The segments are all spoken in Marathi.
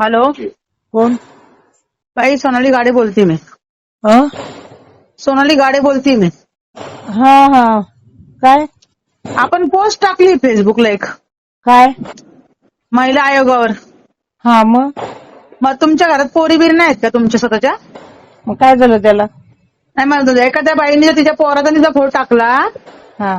हॅलो? कोण? बाई सोनाली गाडे बोलते मी. हं? सोनाली गाडे बोलते मी. हा हा. काय? आपण पोस्ट टाकली फेसबुकला एक. काय? महिला आयोगावर. हा मग? मग तुमच्या घरात पोरी बिरी नाहीत का तुमच्या स्वतःच्या? मग काय झालं त्याला? नाही होते, एखाद्या बाईने जर तिच्या पोराचा तिचा फोटो टाकला हा.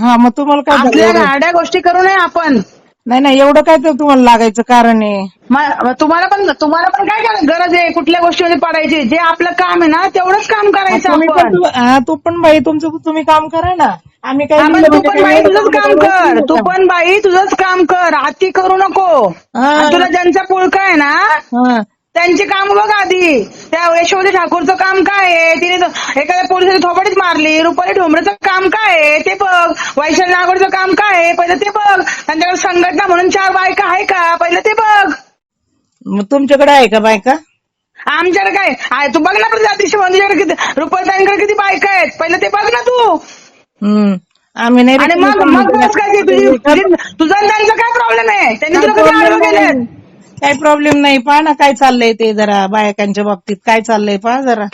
हा मग तुम्हाला काय झालं आपल्या? गाड्या गोष्टी करू नये आपण. नाही नाही एवढं काय तर तुम्हाला लागायचं कारण आहे? म- तुम्हाला पण तुम्हाला पण काय काय गरज आहे कुठल्या गोष्टीमध्ये पडायची. जे आपलं काम आहे ना तेवढंच काम करायचं तुम्ही पण आपण. तू- हा, तू पण बाई तुमचं तुम्ही काम करा ना. आम्ही काय पण तू म्हणजे पण काय बाई तुझंच काम कर. तू? पण बाई तुझंच काम कर. अति करू नको. हा. आणि तुला ज्यांचा पुळका आहे ना हा. त्यांची काम बघ आधी. त्या यशोदी ठाकूरचं काम काय आहे? तिने एखाद्या पोलिसाने थोपडीच मारली. रुपाली ढोंबरेचं काम काय आहे? ते बघ. वैशाली नागोडचं काम काय आहे? पहिलं ते बघ. त्यांच्याकडे संघटना म्हणून चार बायका आहे का? पहिलं ते बघ. मग तुमच्याकडे आहे का बायका? आमच्याकडे काय? आहे. तू बघ ना प्रतिष्ठा तुझ्याकडे किती रुपालीताईंकडे किती बायका आहेत. पहिलं ते बघ ना तू. हम्म. आम्ही नाही आणि मग मग बस काय ते तुझी तुझी- तुझा आणि त्यांचा काय प्रॉब्लेम आहे? त्यांनी तुला कधी काही प्रॉब्लेम नाही. पहा ना काय चाललंय ते जरा बायकांच्या बाबतीत. काय चाललंय पहा जरा.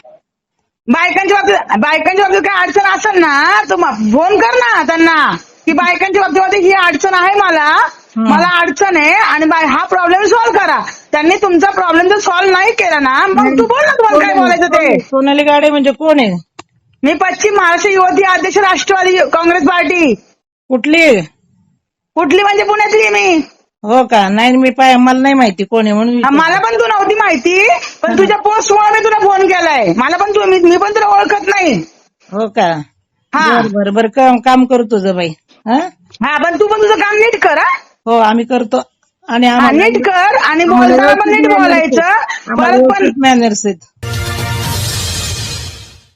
बायकांच्या बाबतीत बायकांच्या बाबतीत काय अडचण असेल ना तर मग फोन कर ना त्यांना. की बायकांच्या बाबतीमध्ये ही अडचण आहे मला. मला अडचण आहे आणि बाय- हा प्रॉब्लेम सॉल्व्ह करा. त्यांनी तुमचा प्रॉब्लेम जर सॉल्व्ह नाही केला ना मग तू बोल ना तुम्हाला काय बोलायचं ते. सोनाली गाडे म्हणजे कोण आहे? मी पश्चिम महाराष्ट्र युवती अध्यक्ष राष्ट्रवादी काँग्रेस पार्टी. कुठली? कुठली म्हणजे पुण्यातली मी. हो का? नाही मी पाय मला नाही माहिती कोण म्हणून हा, विचारलं. मला पण तू नव्हती माहिती पण तुझ्या पोस्टमुळे मी तुला फोन केलाय. मला पण तू मी मी पण तुला ओळखत नाही. हो का? हा. बर बर बर काम काम करू तुझं बाई हा? हा पण तू पण तुझं काम नीट कर हा. हो आम्ही करतो. आणि हा, नीट कर आणि बोलताना पण नीट बोलायचं. परत पण मॅनर्स आहेत